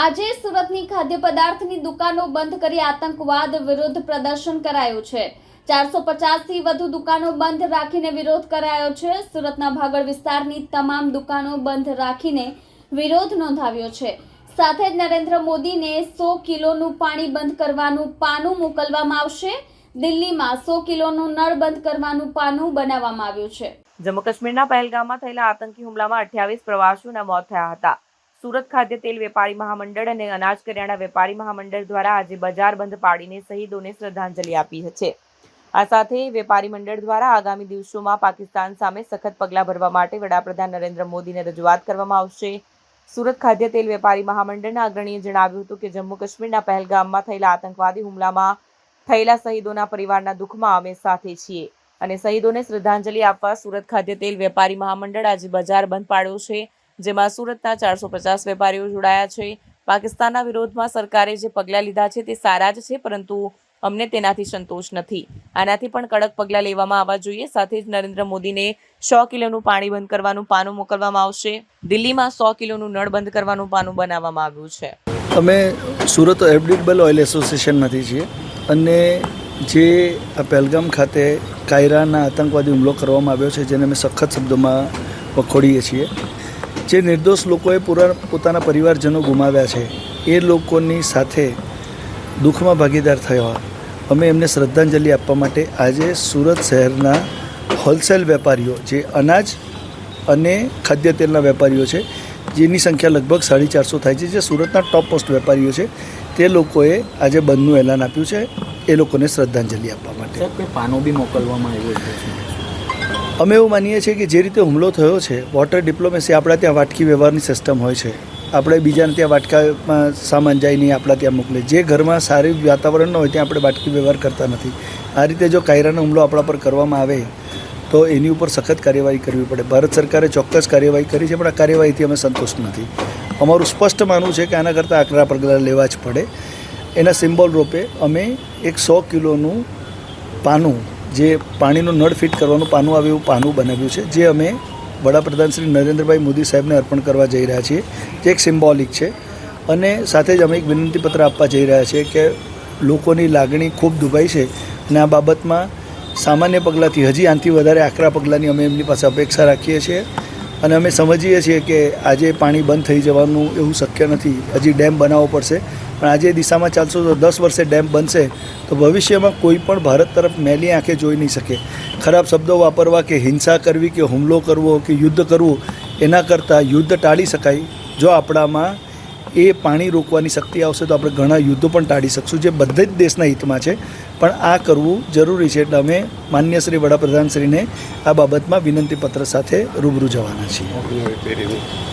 આજે સુરતની ખાદ્ય પદાર્થની દુકાનો બંધ કરી આતંકવાદ વિરુદ્ધ પ્રદર્શન કરાયું છે. ચારસો થી વધુ દુકાનો બંધ રાખીને વિરોધ કરાયો છે. સુરતના ભાગળ વિસ્તારની તમામ દુકાનો બંધ રાખીને વિરોધ નોંધાવ્યો છે. સાથે જ નરેન્દ્ર મોદીને સો કિલોનું પાણી બંધ કરવાનું પાનું મોકલવામાં આવશે. દિલ્હીમાં સો કિલોનું નળ બંધ કરવાનું પાનું બનાવવામાં આવ્યું છે. જમ્મુ કાશ્મીરના પહેલગામમાં થયેલા આતંકી હુમલામાં અઠ્યાવીસ પ્રવાસીઓના મોત થયા હતા. સુરત ખાદ્ય તેલ વેપારી મહામંડળ અને અનાજ કરિયાણા વેપારી મહામંડળ દ્વારા આજે બજાર બંધ પાડીને શહીદોને શ્રદ્ધાંજલિ આપી છે. આ સાથે વેપારી મંડળ દ્વારા આગામી દિવસોમાં પાકિસ્તાન સામે સખત પગલાં ભરવા માટે વડાપ્રધાન નરેન્દ્ર મોદીને રજૂઆત કરવામાં આવશે. સુરત ખાદ્ય તેલ વેપારી મહામંડળના અગ્રણીએ જણાવ્યું હતું કે જમ્મુ કાશ્મીરના પહેલગામમાં થયેલા આતંકવાદી હુમલામાં થયેલા શહીદોના પરિવારના દુઃખમાં અમે સાથે છીએ અને શહીદોને શ્રદ્ધાંજલિ આપવા સુરત ખાદ્ય તેલ વેપારી મહામંડળ આજે બજાર બંધ પાડ્યો છે. જેમાં સુરતના ચારસો પચાસ વેપારીઓ જોડાયા છે. પાકિસ્તાનના વિરોધમાં સરકારે જે પગલાં લીધા છે તે સારા જ છે, પરંતુ અમને તેનાથી સંતોષ નથી. આનાથી પણ કડક પગલાં લેવામાં આવવા જોઈએ. સાથે જ નરેન્દ્ર મોદીને સો કિલોનું પાણી બંધ કરવાનું પાનું મોકલવામાં આવશે. દિલ્હીમાં સો કિલોનું નળ બંધ કરવાનું પાનું બનાવવામાં આવ્યું છે. અમે સુરત એબડિટેબલ ઓઇલ એસોસિએશનમાંથી છીએ અને જે આ પહેલગામ ખાતે કાયરાના આતંકવાદી હુમલો કરવામાં આવ્યો છે, જેને અમે સખત શબ્દોમાં વખોડીએ છીએ. જે નિર્દોષ લોકોએ પૂરા પોતાના પરિવારજનો ગુમાવ્યા છે, એ લોકોની સાથે દુઃખમાં ભાગીદાર થયા અમે એમને શ્રદ્ધાંજલિ આપવા માટે આજે સુરત શહેરના હોલસેલ વેપારીઓ, જે અનાજ અને ખાદ્ય તેલના વેપારીઓ છે, જેની સંખ્યા લગભગ સાડી ચારસો થાય છે, જે સુરતના ટોપ મોસ્ટ વેપારીઓ છે, તે લોકોએ આજે બંધનું એલાન આપ્યું છે, એ લોકોને શ્રદ્ધાંજલિ આપવા માટે. પાનો બી મોકલવામાં આવ્યો છે? અમે એવું માનીએ છીએ કે જે રીતે હુમલો થયો છે વોટર ડિપ્લોમેસી આપણા ત્યાં વાટકી વ્યવહારની સિસ્ટમ હોય છે. આપણે બીજાને ત્યાં વાટકામાં સામાન જાય નહીં, આપણા ત્યાં મોકલે. જે ઘરમાં સારી વાતાવરણ ન હોય, ત્યાં આપણે વાટકી વ્યવહાર કરતા નથી. આ રીતે જો કાયરાનો હુમલો આપણા પર કરવામાં આવે, તો એની ઉપર સખત કાર્યવાહી કરવી પડે. ભારત સરકારે ચોક્કસ કાર્યવાહી કરી છે, પણ આ કાર્યવાહીથી અમે સંતુષ્ટ નથી. અમારું સ્પષ્ટ માનવું છે કે આના કરતાં આકરા પગલાં લેવા જ પડે. એના સિમ્બોલ રૂપે અમે એક સો કિલોનું પાનું જે પાણીનું નળ ફિટ કરવાનું પાનું આવે એવું પાનું બનાવ્યું છે, જે અમે વડાપ્રધાન શ્રી નરેન્દ્રભાઈ મોદી સાહેબને અર્પણ કરવા જઈ રહ્યા છીએ, જે એક સિમ્બોલિક છે. અને સાથે જ અમે એક વિનંતીપત્ર આપવા જઈ રહ્યા છીએ કે લોકોની લાગણી ખૂબ દુભાઈ છે અને આ બાબતમાં સામાન્ય પગલાંથી, હજી આનાથી વધારે આકરા પગલાંની અમે એમની પાસે અપેક્ષા રાખીએ છીએ. અને અમે સમજીએ છીએ કે આજે પાણી બંધ થઈ જવાનું એવું શક્ય નથી. હજી ડેમ બનાવવો પડશે. પણ આજે દિશામાં ચાલશો તો દસ વર્ષે ડેમ બનશે, તો ભવિષ્યમાં કોઈ પણ ભારત તરફ મેલી આંખે જોઈ નહીં શકે. ખરાબ શબ્દો વાપરવા કે હિંસા કરવી કે હુમલો કરવો કે યુદ્ધ કરવું, એના કરતાં યુદ્ધ ટાળી શકાય. જો આપણામાં એ પાણી રોકવાની શક્તિ આવશે તો આપણે ઘણા યુદ્ધો પણ ટાળી શકશું, જે બધા જ દેશના હિતમાં છે. પણ આ કરવું જરૂરી છે એટલે અમે માન્ય શ્રી વડાપ્રધાનશ્રીને આ બાબતમાં વિનંતીપત્ર સાથે રૂબરૂ જવાના છીએ.